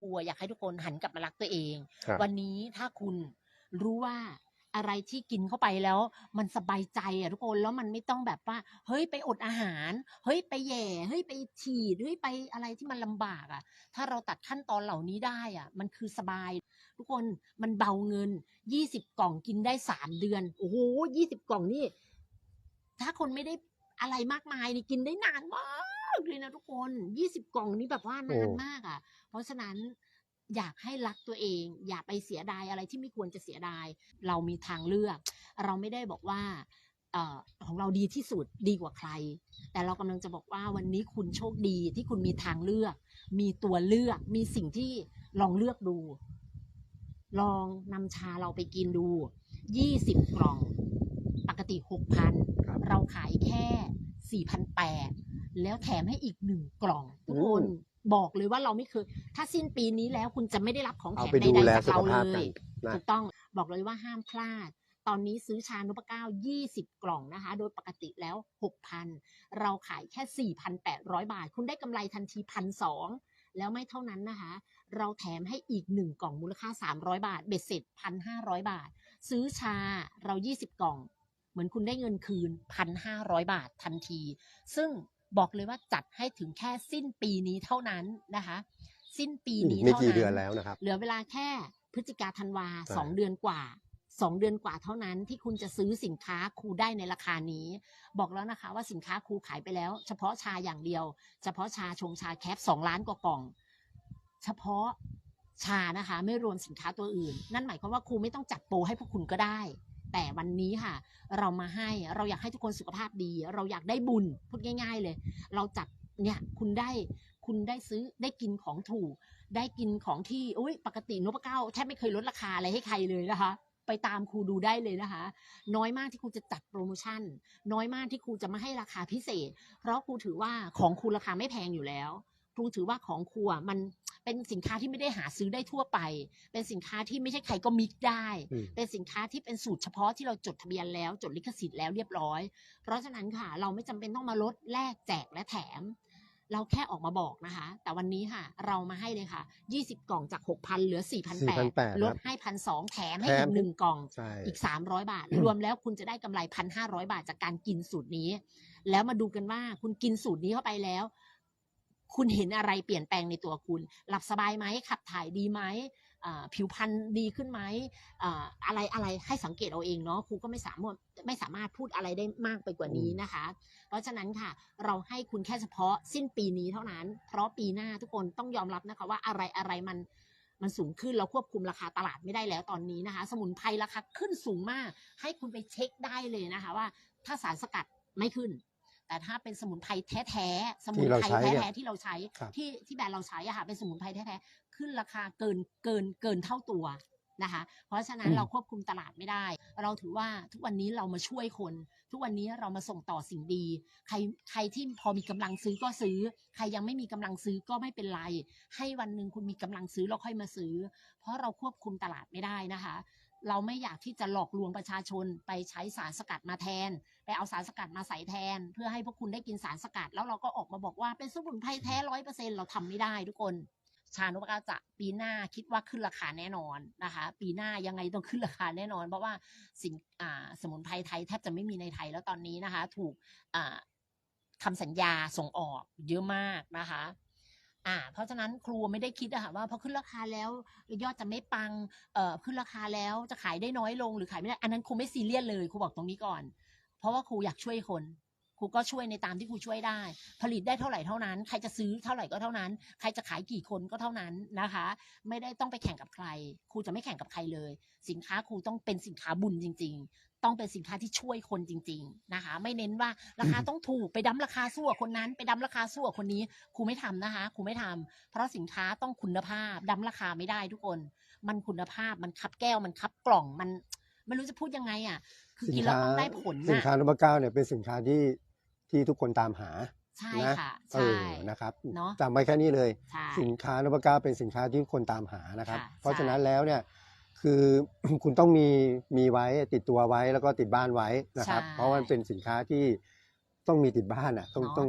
ครัวอยากให้ทุกคนหันกลับมารักตัวเอง ครับ วันนี้ถ้าคุณรู้ว่าอะไรที่กินเข้าไปแล้ว มันสบายใจอะทุกคนแล้วมันไม่ต้องแบบว่า เฮ้ยไปอดอาหาร เฮ้ยไปแย่ เฮ้ยไปฉีดเฮ้ยไปอะไรที่มันลำบากอะถ้าเราตัดขั้นตอนเหล่านี้ได้อะมันคือสบาย ทุกคนมันเบาเงินยี่สิบกล่องกินได้สามเดือน โอ้โหยี่สิบกล่องนี่ ถ้าคนไม่ได้อะไรมากมายนี่กินได้นานมาก เลยนะทุกคนยี่สิบกล่องนี่แบบว่านานโอ้มากอะ เพราะฉะนั้นอยากให้รักตัวเอง อย่าไปเสียดายอะไรที่ไม่ควรจะเสียดาย เรามีทางเลือก เราไม่ได้บอกว่าเอ่อของเราดีที่สุดดีกว่าใคร แต่เรากำลังจะบอกว่าวันนี้คุณโชคดีที่คุณมีทางเลือก มีตัวเลือก มีสิ่งที่ลองเลือกดู ลองนำชาเราไปกินดูยี่สิบกล่อง ปกติหกพันครับเราขายแค่สี่พันแปด แล้วแถมให้อีกหนึ่งกล่องทุกคนอืมบอกเลยว่าเราไม่เคย ถ้าสิ้นปีนี้แล้วคุณจะไม่ได้รับของแถเอามไปใดดูแลๆจากสุเราขเลภาพกันยนะถูกต้องบอกเลยว่าห้ามพลาด ตอนนี้ซื้อชานพเก้า 20 กล่องนะคะ โดยปกติแล้ว 6,000 เราขายแค่ 4,800 บาท คุณได้กำไรทันทีพันสองแล้วไม่เท่านั้นนะคะ เราแถมให้อีก 1 กล่องมูลค่า 300 บาท เบ็ดเสร็จ 1,500 บาท ซื้อชาเรา 20 กล่อง เหมือนคุณได้เงินคืน 1,500 บาททันที ซึ่ง บอกเลยว่าจัดให้ถึงแค่สิ้นปีนี้เท่านั้นนะคะ สิ้นปีอีนี้กไม่เท่ากี่นั้นเดือนแล้วนะครับ เหลือเวลาแค่พฤศจิกาธันวาใช่สองเดือนกว่าสองเดือนกว่าเท่านั้นที่คุณจะซื้อสินค้าครูได้ในราคานี้ บอกแล้วนะคะว่าสินค้าครูขายไปแล้ว เฉพาะชาอย่างเดียว เฉพาะชาชงชาแคปสองล้านกว่ากล่อง เฉพาะชานะคะ ไม่รวมสินค้าตัวอื่น นั่นหมายความว่าครูไม่ต้องจัดโปรให้พวกคุณก็ได้ แต่วันนี้ค่ะ เรามาให้เราอยากให้ทุกคนสุขภาพดี เราอยากได้บุญพูดง่าย ๆ เลย เราจัดเนี่ยคุณได้คุณได้ซื้อได้กินของถูก ได้กินของที่อุ้ยปกตินพเก้าแทบไม่เคยลดราคาอะไรให้ใครเลยนะคะไปตามครูดูได้เลยนะคะ น้อยมากที่ครูจะจัดโปรโมชั่น น้อยมากที่ครูจะมาให้ราคาพิเศษ เพราะครูถือว่าของครูราคาไม่แพงอยู่แล้ว ครูถือว่าของครูมัน เป็นสินค้าที่ไม่ได้หาซื้อได้ทั่วไป เป็นสินค้าที่ไม่ใช่ใครก็มิกได้อืมเป็นสินค้าที่เป็นสูตรเฉพาะที่เราจดทะเบียนแล้วจดลิขสิทธิ์แล้วเรียบร้อย เพราะฉะนั้นค่ะ เราไม่จำเป็นต้องมาลดแลกแจกและแถม เราแค่ออกมาบอกนะคะ แต่วันนี้ค่ะ เรามาให้เลยค่ะ 20 กล่องจาก 6,000 เหลือ 4,800 4,800ลดให้พันสองแถมให้แถอีมกหนึ่งกล่องใช่อีก 300 บาท รวมแล้วคุณจะได้กำไร 1,500 บาทจากการกินสูตรนี้ แล้วมาดูกันว่าคุณกินสูตรนี้เข้าไปแล้ว คุณเห็นอะไรเปลี่ยนแปลงในตัวคุณ หลับสบายไหมขับถ่ายดีไหมอ่าผิวพรรณดีขึ้นไหมอ่าอะไรอะไรให้สังเกตเอาเองเนาะครูก็ไม่สามารถไม่สามารถพูดอะไรได้มากไปกว่านี้นะคะ เพราะฉะนั้นค่ะ เราให้คุณแค่เฉพาะสิ้นปีนี้เท่านั้น เพราะปีหน้าทุกคนต้องยอมรับนะคะว่าอะไรอะไรมันมันสูงขึ้นเราควบคุมราคาตลาดไม่ได้แล้วตอนนี้นะคะ สมุนไพรราคาขึ้นสูงมาก ให้คุณไปเช็คได้เลยนะคะ ว่าถ้าสารสกัดไม่ขึ้น แต่ถ้าเป็นสมุนไพรแท้ๆสมุนไพรที่เราใช้เนี่ยแท้ๆที่เราใช้ครับที่ที่แบรนด์เราใช้อะค่ะเป็นสมุนไพรแท้ๆขึ้นราคาเกินเกินเกินเท่าตัวนะคะ เพราะฉะนั้นเราควบคุมตลาดไม่ได้ เราถือว่าทุกวันนี้เรามาช่วยคน ทุกวันนี้เรามาส่งต่อสิ่งดี ใครใครที่พอมีกำลังซื้อก็ซื้อ ใครยังไม่มีกำลังซื้อก็ไม่เป็นไร ให้วันหนึ่งคุณมีกำลังซื้อเราค่อยมาซื้อ เพราะเราควบคุมตลาดไม่ได้นะคะ เราไม่อยากที่จะหลอกลวงประชาชนไปใช้สารสกัดมาแทน ไปเอาสารสกัดมาใส่แทน เพื่อให้พวกคุณได้กินสารสกัด แล้วเราก็ออกมาบอกว่าเป็นสมุนไพรแท้ร้อยเปอร์เซ็นเราทำไม่ได้ทุกคนชานุปกาจะปีหน้าคิดว่าขึ้นราคาแน่นอนนะคะ ปีหน้ายังไงต้องขึ้นราคาแน่นอน เพราะว่าสินอ่าสมุนไพรไทยแทบจะไม่มีในไทยแล้วตอนนี้นะคะ ถูกอ่าคำสัญญาส่งออกเยอะมากนะคะ อ่า เพราะฉะนั้นครูไม่ได้คิดอะค่ะว่าพอขึ้นราคาแล้วยอดจะไม่ปัง เอ่อขึ้นราคาแล้วจะขายได้น้อยลงหรือขายไม่ได้ อันนั้นครูไม่ซีเรียสเลยครูบอกตรงนี้ก่อน เพราะว่าครูอยากช่วยคน ครูก็ช่วยในตามที่ครูช่วยได้ ผลิตได้เท่าไหร่เท่านั้น ใครจะซื้อเท่าไหร่ก็เท่านั้น ใครจะขายกี่คนก็เท่านั้นนะคะ ไม่ได้ต้องไปแข่งกับใคร ครูจะไม่แข่งกับใครเลย สินค้าครูต้องเป็นสินค้าบุญจริง ๆ ต้องเป็นสินค้าที่ช่วยคนจริง ๆนะคะ ไม่เน้นว่าราคาต้องถูกไปดั้มราคาสู้กับคนนั้น ไปดั้มราคาสู้กับคนนี้ครูไม่ทำนะคะครูไม่ทำเพราะสินค้าต้องคุณภาพดั้มราคาไม่ได้ทุกคน มันคุณภาพมันคับแก้วมันคับกล่องมันไม่รู้จะพูดยังไงอะ คือกินแล้วต้องได้ผลสินค้านพเก้าเนี่ยเป็นสินค้าที่ ที่ทุกคนตามหาใช่นะค่ะเอใช่อนะครับเนอะจำไว้แค่นี้เลย ใช่ สินค้านพเก้าเป็นสินค้าที่คนตามหานะครับ ค่ะเพราะใช่ฉะนั้นแล้วเนี่ยคือ คุณต้องมีมีไว้ติดตัวไว้แล้วก็ติดบ้านไว้นะครับ ใช่เพราะว่ามันเป็นสินค้าที่ต้องมีติดบ้านอะต้องเนอะต้อง